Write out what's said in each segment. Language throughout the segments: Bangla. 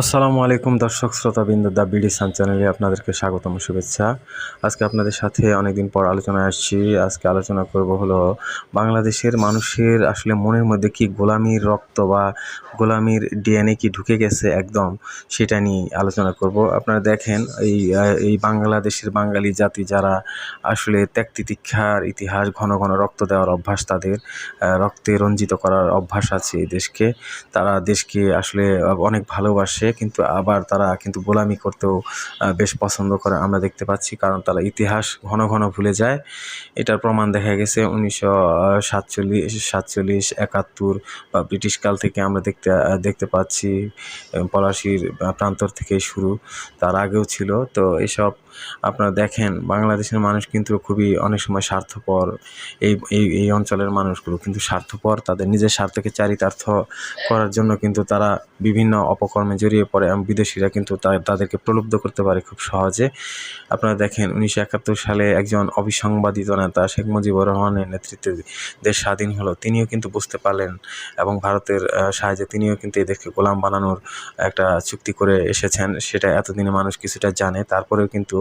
আসসালামু আলাইকুম দর্শক শ্রোতাবৃন্দ, দ্য বিডি সান চ্যানেলে আপনাদেরকে স্বাগতম, শুভেচ্ছা। আজকে আপনাদের সাথে অনেকদিন পর আলোচনায় আসছি। আজকে আলোচনা করব হলো বাংলাদেশের মানুষের আসলে মনের মধ্যে কি গোলামির রক্ত বা গোলামির ডিএনএ কি ঢুকে গেছে একদম সেটা নিয়ে আলোচনা করব। আপনারা দেখেন, এই এই বাংলাদেশের বাঙালি জাতি যারা আসলে ত্যাগ ইতিহাস, ঘন ঘন রক্ত দেওয়ার অভ্যাস তাদের রক্তে রঞ্জিত করার অভ্যাস আছে এই দেশকে। তারা দেশকে আসলে অনেক ভালোবাসে কিন্তু আবার তারা কিন্তু গোলামি করতেও বেশ পছন্দ করে আমরা দেখতে পাচ্ছি, কারণ তারা ইতিহাস ঘন ঘন ভুলে যায়। এটার প্রমাণ দেখা গেছে উনিশশো সাতচল্লিশ সাতচল্লিশ, একাত্তর, বা ব্রিটিশকাল থেকে আমরা দেখতে দেখতে পাচ্ছি, পলাশির প্রান্তর থেকে শুরু। তার আগেও ছিল, তো এসব আপনারা দেখেন, বাংলাদেশের মানুষ কিন্তু খুবই অনেক সময় স্বার্থপর। এই এই এই অঞ্চলের মানুষগুলো কিন্তু স্বার্থপর, তাদের নিজের স্বার্থকে চারিতার্থ করার জন্য কিন্তু তারা বিভিন্ন অপকর্মে জড়িয়ে পড়ে এবং বিদেশিরা কিন্তু তাদেরকে প্রলুব্ধ করতে পারে খুব সহজে। আপনারা দেখেন, উনিশশো একাত্তর সালে একজন অবিসংবাদিত নেতা, শেখ মুজিবুর রহমানের নেতৃত্বে দেশ স্বাধীন হলো। তিনিও কিন্তু বুঝতে পারলেন এবং ভারতের সাহায্যে তিনিও কিন্তু এই দেশকে গোলাম বানানোর একটা চুক্তি করে এসেছেন। সেটা এতদিনে মানুষ কিছুটা জানে, তারপরেও কিন্তু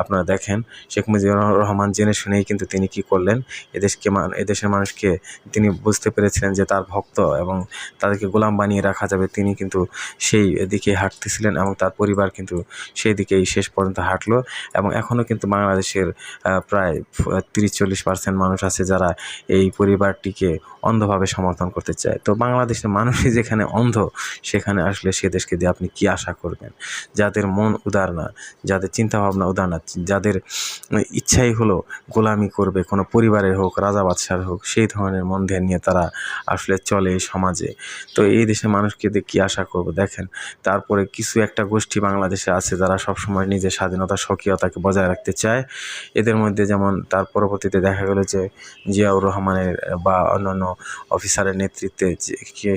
আপনারা দেখেন, শেখ মুজিবুর রহমান জেনে শুনেই কিন্তু তিনি কি করলেন। এদেশকে এদেশের মানুষকে তিনি বুঝতে পেরেছিলেন যে তার ভক্ত এবং তাদেরকে গোলাম বানিয়ে রাখা যাবে। তিনি কিন্তু সেই দিকে হাঁটতেছিলেন এবং তার পরিবার কিন্তু সেই দিকেই শেষ পর্যন্ত হাঁটলো এবং এখনও কিন্তু বাংলাদেশের প্রায় তিরিশ চল্লিশ পার্সেন্ট মানুষ আছে যারা এই পরিবারটিকে অন্ধভাবে সমর্থন করতে চায়। তো বাংলাদেশের মানুষই যেখানে অন্ধ, সেখানে আসলে সে দেশকে দিয়ে আপনি কি আশা করবেন? যাদের মন উদার না, যাদের চিন্তাভাবনা উদার না যাদের ইচ্ছাই হলো গোলামি করবে, কোনো পরিবারের হোক, রাজা বাদশার হোক, সেই ধরনের মন ধ্যান নিয়ে তারা আসলে চলে সমাজে। তো এই দেশের মানুষকে কী আশা করব? দেখেন, তারপরে কিছু একটা গোষ্ঠী বাংলাদেশে আছে যারা সবসময় নিজের স্বাধীনতা, স্বকীয়তাকে বজায় রাখতে চায়। এদের মধ্যে যেমন তার পরবর্তীতে দেখা গেল যে জিয়াউর রহমানের বা অন্যান্য অফিসারের নেতৃত্বে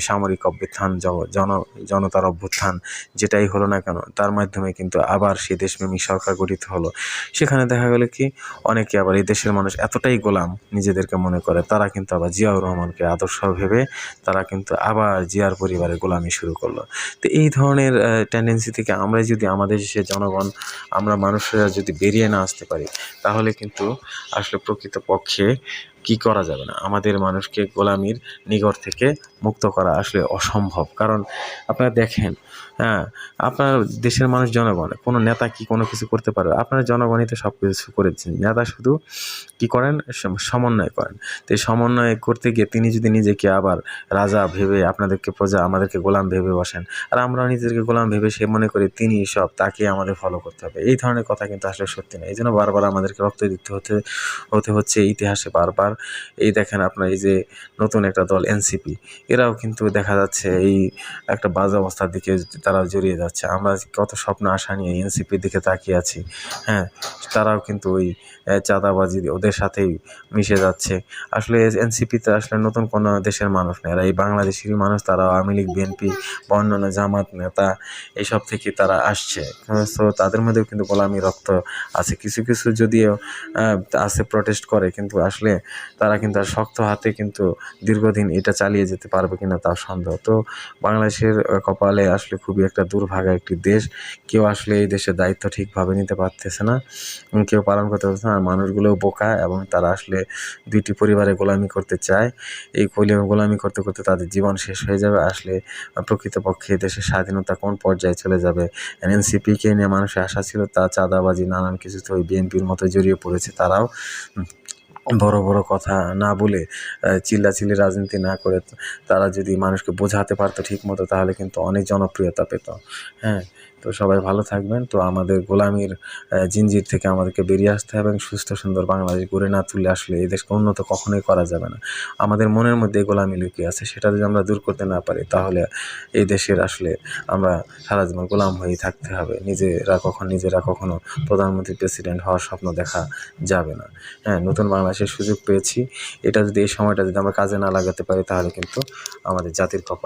সামরিক অভ্যুত্থান জন, জনতার অভ্যুত্থান, যেটাই হলো না কেন, তার মাধ্যমে কিন্তু আবার সেই দেশপ্রেমিক সরকার গঠিত হলো। সেখানে দেখা গেল কি, অনেকে আবার এই দেশের মানুষ এতটাই গোলাম নিজেদেরকে মনে করে, তারা কিন্তু আবার জিয়াউর রহমানকে আদর্শ ভেবে তারা কিন্তু আবার জিয়ার পরিবারে গোলামি শুরু করল। তো এই ধরনের টেন্ডেন্সি থেকে আমরা যদি আমাদের দেশের জনগণ, আমরা মানুষরা যদি বেরিয়ে না আসতে পারি, তাহলে কিন্তু আসলে প্রকৃতপক্ষে কি করা যাবে না? আমাদের মানুষকে গোলামির নিগড় থেকে মুক্ত করা আসলে অসম্ভব। কারণ আপনারা দেখেন হ্যাঁ আপনার দেশের মানুষ জনগণ, কোনো নেতা কি কোনো কিছু করতে পারবে? আপনার জনগণই তো সব কিছু করেছেন নেতা শুধু কি করেন? সমন্বয় করেন। তো এই সমন্বয় করতে গিয়ে তিনি যদি নিজেকে আবার রাজা ভেবে আপনাদেরকে প্রজা, আমাদেরকে গোলাম ভেবে বসেন, আর আমরা নিজেদেরকে গোলাম ভেবে সে মনে করি তিনি সব তাকে আমাদের ফলো করতে হবে। এই ধরনের কথা কিন্তু আসলে সত্যি না এই জন্য বারবার আমাদেরকে রক্ত দিতে হতে হতে হচ্ছে ইতিহাসে বারবার। এই দেখেন আপনার এই যে নতুন একটা দল এনসিপি এরাও কিন্তু দেখা যাচ্ছে এই একটা বাজে অবস্থার দিকে তারা জড়িয়ে যাচ্ছে। আমরা কত স্বপ্ন, আশা নিয়ে এনসিপির দিকে তাকিয়ে আছি। হ্যাঁ তারাও কিন্তু ওই চাঁদাবাজি ওদের সাথেই মিশে যাচ্ছে। আসলে এনসিপিতে আসলে নতুন কোনো দেশের মানুষ না এরা এই বাংলাদেশেরই মানুষ তারা আওয়ামী লীগ বিএনপি বা অন্যান্য জামাত, নেতা এইসব থেকে তারা আসছে। সো তাদের মধ্যেও কিন্তু গোলামি রক্ত আছে। কিছু কিছু যদিও আছে প্রটেস্ট করে, কিন্তু আসলে তারা কিন্তু আর শক্ত হাতে কিন্তু দীর্ঘদিন এটা চালিয়ে যেতে পারবে কিনা তার সন্দেহ। তো বাংলাদেশের কপালে আসলে খুবই একটা দুর্ভাগা একটি দেশ। কেউ আসলে এই দেশের দায়িত্ব ঠিকভাবে নিতে পারতেছে না। কেউ পালন করতে পারছে না। মানুষগুলোও বোকা এবং তারা আসলে দুইটি পরিবারে গোলামি করতে চায়। এই গোলামি করতে করতে তাদের জীবন শেষ হয়ে যাবে। আসলে প্রকৃতপক্ষে দেশের স্বাধীনতা কোন পর্যায়ে চলে যাবে? এনসিপিকে নিয়ে মানুষের আশা ছিল, তা চাঁদাবাজি, নানান কিছু তো ওই বিএনপির মতো জড়িয়ে পড়েছে তারাও। বড় বড় কথা না বলে চিল্লাচিল্লি রাজনীতি না করে তারা যদি মানুষকে বোঝাতে পারতো ঠিক মতো তাহলে কিন্তু অনেক জনপ্রিয়তা পেত। হ্যাঁ? তো সবাই ভালো থাকবেন। তো আমাদের গোলামির জিঞ্জির থেকে আমাদেরকে বেরিয়ে আসতে হবে এবং সুস্থ সুন্দর বাংলাদেশ গড়ে না তুললে আসলে এই দেশকে উন্নত কখনোই করা যাবে না। আমাদের মনের মধ্যে গোলামি লুকিয়ে আছে, সেটা যদি আমরা দূর করতে না পারি, তাহলে এই দেশের আসলে আমরা সারা জীবন গোলাম হয়েই থাকতে হবে। নিজেরা কখন, নিজেরা কখনো প্রধানমন্ত্রী, প্রেসিডেন্ট হওয়ার স্বপ্ন দেখা যাবে না। হ্যাঁ নতুন বাংলাদেশের সুযোগ পেয়েছি। এটা যদি এই সময়টা যদি আমরা কাজে না লাগাতে পারি, তাহলে কিন্তু আমাদের জাতির কপালে